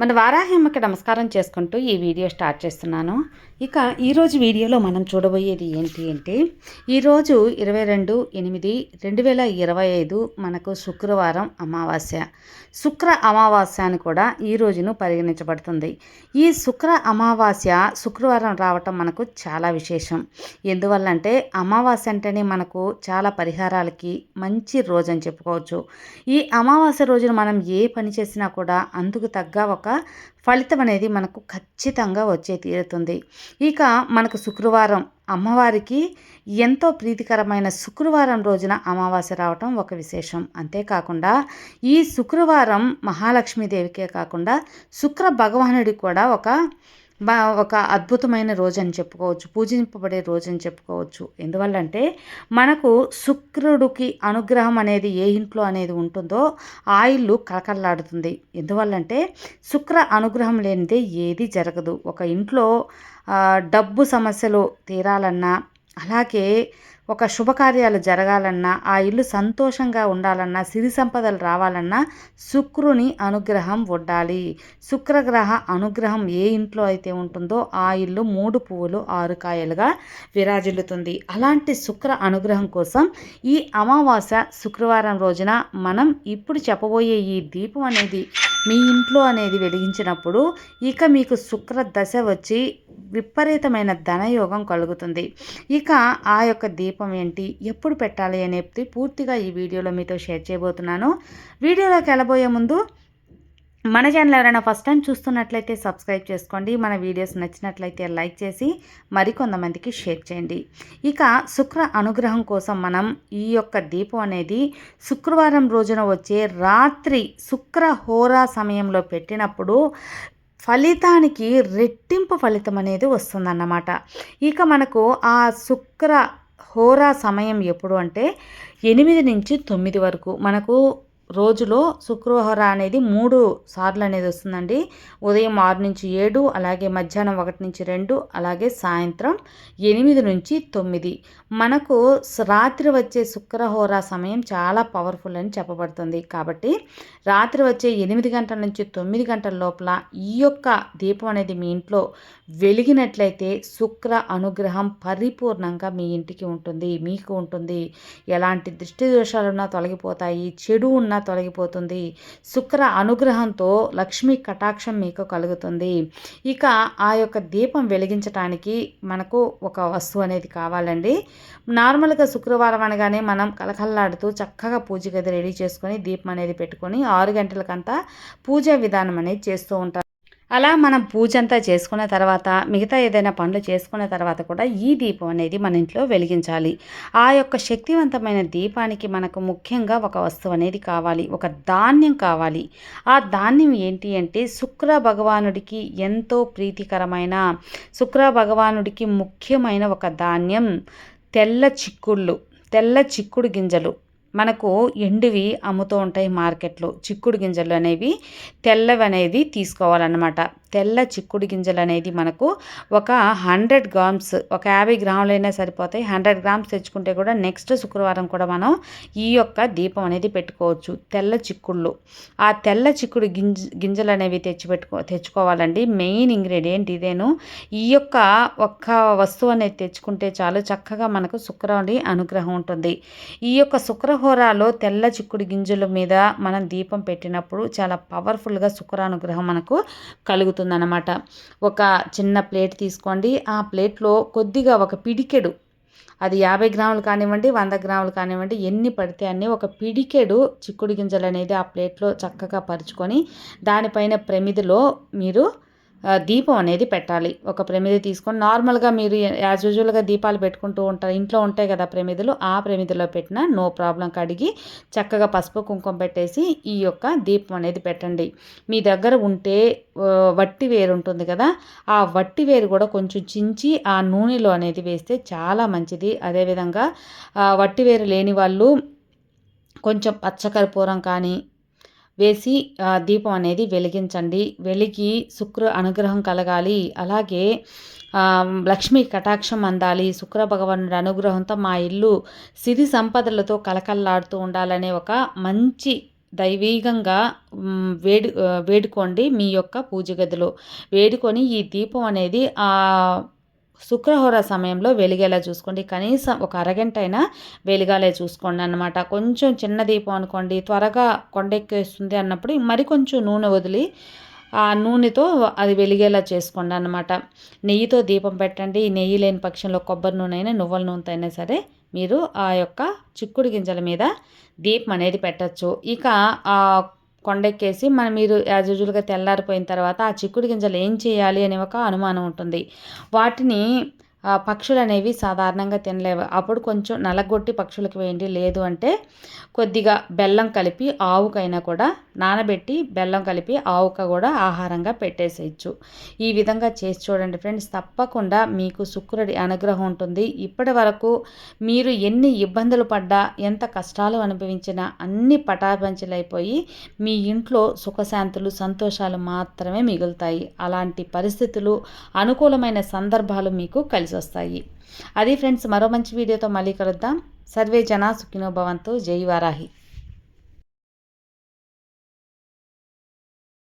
మన వారాహ్యమ్మకి నమస్కారం చేసుకుంటూ ఈ వీడియో స్టార్ట్ చేస్తున్నాను. ఇక ఈరోజు వీడియోలో మనం చూడబోయేది ఏంటి అంటే ఈరోజు ఇరవై రెండు ఎనిమిది రెండు వేల ఇరవై ఐదు మనకు శుక్రవారం అమావాస్య. శుక్ర అమావాస్య అని కూడా ఈ రోజును పరిగణించబడుతుంది. ఈ శుక్ర అమావాస్య శుక్రవారం రావటం మనకు చాలా విశేషం. ఎందువల్ల అంటే అమావాస్య అంటేనే మనకు చాలా పరిహారాలకి మంచి రోజు అని చెప్పుకోవచ్చు. ఈ అమావాస్య రోజున మనం ఏ పని చేసినా కూడా అందుకు తగ్గ ఒక ఫలితం అనేది మనకు ఖచ్చితంగా వచ్చే తీరుతుంది. ఇక మనకు శుక్రవారం అమ్మవారికి ఎంతో ప్రీతికరమైన శుక్రవారం రోజున అమావాస్య రావటం ఒక విశేషం. అంతేకాకుండా ఈ శుక్రవారం మహాలక్ష్మీదేవికే కాకుండా శుక్ర భగవానుడికి కూడా ఒక బా ఒక అద్భుతమైన రోజు అని చెప్పుకోవచ్చు పూజింపబడే రోజు అని చెప్పుకోవచ్చు. ఎందువల్లంటే మనకు శుక్రుడికి అనుగ్రహం అనేది ఏ ఇంట్లో అనేది ఉంటుందో ఆ ఇల్లు కలకల్లాడుతుంది ఎందువల్లంటే శుక్ర అనుగ్రహం లేనిదే ఏది జరగదు. ఒక ఇంట్లో డబ్బు సమస్యలు తీరాలన్నా అలాగే ఒక శుభకార్యాలు జరగాలన్నా ఆ ఇల్లు సంతోషంగా ఉండాలన్నా సిరి సంపదలు రావాలన్నా శుక్రుని అనుగ్రహం ఉండాలి. శుక్రగ్రహ అనుగ్రహం ఏ ఇంట్లో అయితే ఉంటుందో ఆ ఇల్లు మూడు పువ్వులు ఆరు కాయలుగా విరాజిల్లుతుంది. అలాంటి శుక్ర అనుగ్రహం కోసం ఈ అమావాస్య శుక్రవారం రోజున మనం ఇప్పుడు చెప్పబోయే ఈ దీపం అనేది మీ ఇంట్లో అనేది వెలిగించినప్పుడు ఇక మీకు శుక్ర దశ వచ్చి విపరీతమైన ధనయోగం కలుగుతుంది. ఇక ఆ యొక్క దీపం ఏంటి? ఎప్పుడు పెట్టాలి అనేది పూర్తిగా ఈ వీడియోలో మీతో షేర్ చేయబోతున్నాను. వీడియోలోకి వెళ్ళబోయే ముందు మన ఛానల్ ఎవరైనా ఫస్ట్ టైం చూస్తున్నట్లయితే సబ్స్క్రైబ్ చేసుకోండి. మన వీడియోస్ నచ్చినట్లయితే లైక్ చేసి మరికొంతమందికి షేర్ చేయండి. ఇక శుక్ర అనుగ్రహం కోసం మనం ఈ యొక్క దీపం అనేది శుక్రవారం రోజున వచ్చే రాత్రి శుక్ర హోరా సమయంలో పెట్టినప్పుడు ఫలితానికి రెట్టింపు ఫలితం అనేది వస్తుందన్నమాట. ఇక మనకు ఆ శుక్ర హోరా సమయం ఎప్పుడు అంటే ఎనిమిది నుంచి తొమ్మిది వరకు. మనకు రోజులో శుక్రహోర అనేది మూడు సార్లు అనేది వస్తుందండి. ఉదయం ఆరు నుంచి ఏడు అలాగే మధ్యాహ్నం ఒకటి నుంచి రెండు అలాగే సాయంత్రం ఎనిమిది నుంచి తొమ్మిది. మనకు రాత్రి వచ్చే శుక్రహోర సమయం చాలా పవర్ఫుల్ అని చెప్పబడుతుంది. కాబట్టి రాత్రి వచ్చే ఎనిమిది గంటల నుంచి తొమ్మిది గంటల లోపల ఈ యొక్క దీపం అనేది మీ ఇంట్లో వెలిగినట్లయితే శుక్ర అనుగ్రహం పరిపూర్ణంగా మీ ఇంటికి ఉంటుంది మీకు ఉంటుంది. ఎలాంటి దృష్టి దోషాలున్నా తొలగిపోతాయి చెడు ఉన్న ఉన్నా తొలగిపోతుంది. శుక్ర అనుగ్రహంతో లక్ష్మీ కటాక్షం మీకు కలుగుతుంది. ఇక ఆ యొక్క దీపం వెలిగించడానికి మనకు ఒక వస్తువు అనేది కావాలండి. నార్మల్గా శుక్రవారం అనగానే మనం కలకల్లాడుతూ చక్కగా పూజ గది రెడీ చేసుకొని దీపం అనేది పెట్టుకొని ఆరు గంటలకంతా పూజా విధానం అనేది చేస్తూ ఉంటారు. అలా మనం పూజ అంతా చేసుకున్న తర్వాత మిగతా ఏదైనా పనులు చేసుకున్న తర్వాత కూడా ఈ దీపం అనేది మన ఇంట్లో వెలిగించాలి. ఆ యొక్క శక్తివంతమైన దీపానికి మనకు ముఖ్యంగా ఒక వస్తువు అనేది కావాలి ఒక ధాన్యం కావాలి. ఆ ధాన్యం ఏంటి అంటే శుక్ర భగవానుడికి ఎంతో ప్రీతికరమైన శుక్ర భగవానుడికి ముఖ్యమైన ఒక ధాన్యం తెల్ల చిక్కుళ్ళు తెల్ల చిక్కుడు గింజలు. మనకు ఎండువి అమ్ముతూ ఉంటాయి మార్కెట్లో. చిక్కుడు గింజలు అనేవి తెల్లవి అనేది తీసుకోవాలన్నమాట. తెల్ల చిక్కుడు గింజలు అనేది మనకు ఒక హండ్రెడ్ గ్రామ్స్ ఒక యాభై గ్రాములైనా సరిపోతాయి. హండ్రెడ్ గ్రామ్స్ తెచ్చుకుంటే కూడా నెక్స్ట్ శుక్రవారం కూడా మనం ఈ యొక్క దీపం అనేది పెట్టుకోవచ్చు. తెల్ల చిక్కుళ్ళు. ఆ తెల్ల చిక్కుడు గింజ గింజలు అనేవి తెచ్చి పెట్టుకో తెచ్చుకోవాలండి. Main ingredient ఇదేను. ఈ యొక్క ఒక్క వస్తువు అనేది తెచ్చుకుంటే చాలు చక్కగా మనకు శుక్రవారి అనుగ్రహం ఉంటుంది. ఈ యొక్క శుక్రహోరాలో తెల్ల చిక్కుడు గింజల మీద మనం దీపం పెట్టినప్పుడు చాలా పవర్ఫుల్గా శుక్రానుగ్రహం మనకు కలుగుతుందన్నమాట. ఒక చిన్న ప్లేట్ తీసుకోండి. ఆ ప్లేట్లో కొద్దిగా ఒక పిడికెడు అది యాభై గ్రాములు కానివ్వండి వంద గ్రాములు కానివ్వండి ఎన్ని పడితే అన్నీ ఒక పిడికెడు చిక్కుడు గింజలు అనేది ఆ ప్లేట్లో చక్కగా పరుచుకొని దానిపైన ప్రమిదిలో మీరు దీపం అనేది పెట్టాలి. ఒక ప్రమిది తీసుకొని నార్మల్గా మీరు యాజ్ యూజువల్గా దీపాలు పెట్టుకుంటూ ఉంటారు. ఇంట్లో ఉంటాయి కదా ప్రమిదలు. ఆ ప్రమిదిలో పెట్టిన నో ప్రాబ్లం కడిగి చక్కగా పసుపు కుంకుమ పెట్టేసి ఈ యొక్క దీపం అనేది పెట్టండి. మీ దగ్గర ఉంటే వట్టి వేరు ఉంటుంది కదా ఆ వట్టి వేరు కూడా కొంచెం చించి ఆ నూనెలో అనేది వేస్తే చాలా మంచిది. అదేవిధంగా వట్టి వేరు లేని వాళ్ళు కొంచెం పచ్చకర్పూరం కానీ వేసి దీపం అనేది వెలిగించండి. వెలిగి శుక్ర అనుగ్రహం కలగాలి. అలాగే లక్ష్మీ కటాక్షం అందాలి. శుక్ర భగవానుడి అనుగ్రహంతో మా ఇల్లు సిరి సంపదలతో కలకల్లాడుతూ ఉండాలనే ఒక మంచి దైవీకంగా వేడు వేడుకోండి మీ యొక్క పూజ గదిలో. వేడుకొని ఈ దీపం అనేది శుక్రహోర సమయంలో వెలిగేలా చూసుకోండి. కనీసం ఒక అరగంట అయినా వెలిగాలే చూసుకోండి అన్నమాట. కొంచెం చిన్న దీపం అనుకోండి త్వరగా కొండెక్కేస్తుంది అన్నప్పుడు మరి కొంచెం నూనె వదిలి ఆ నూనెతో అది వెలిగేలా చేసుకోండి అన్నమాట. నెయ్యితో దీపం పెట్టండి. ఈ నెయ్యి లేని పక్షంలో కొబ్బరి నూనె అయినా నువ్వుల నూనెతో అయినా సరే మీరు ఆ యొక్క చిక్కుడు గింజల మీద దీపం అనేది పెట్టచ్చు. ఇక ఆ కొండెక్కేసి మనం మీరు యాజ్ యూజువల్గా తెల్లారిపోయిన తర్వాత ఆ చిక్కుడు గింజలు ఏం చేయాలి అనే ఒక అనుమానం ఉంటుంది. వాటిని పక్షులు అనేవి సాధారణంగా తినలేవు. అప్పుడు కొంచెం నలగొట్టి పక్షులకు వేయండి. లేదు అంటే కొద్దిగా బెల్లం కలిపి ఆవుకైనా కూడా నానబెట్టి బెల్లం కలిపి ఆవుక కూడా ఆహారంగా పెట్టేసేయచ్చు. ఈ విధంగా చేసి చూడండి ఫ్రెండ్స్. తప్పకుండా మీకు శుక్రుడి అనుగ్రహం ఉంటుంది. ఇప్పటి వరకు మీరు ఎన్ని ఇబ్బందులు పడ్డా ఎంత కష్టాలు అనుభవించినా అన్ని పటాపంచలైపోయి మీ ఇంట్లో సుఖశాంతులు సంతోషాలు మాత్రమే మిగులుతాయి. అలాంటి పరిస్థితులు అనుకూలమైన సందర్భాలు మీకు కలిసి కలిసి వస్తాయి. అది ఫ్రెండ్స్ మరో మంచి వీడియోతో మళ్ళీ కలుద్దాం. సర్వే జనా సుఖినో భవంతు. జై వారాహి.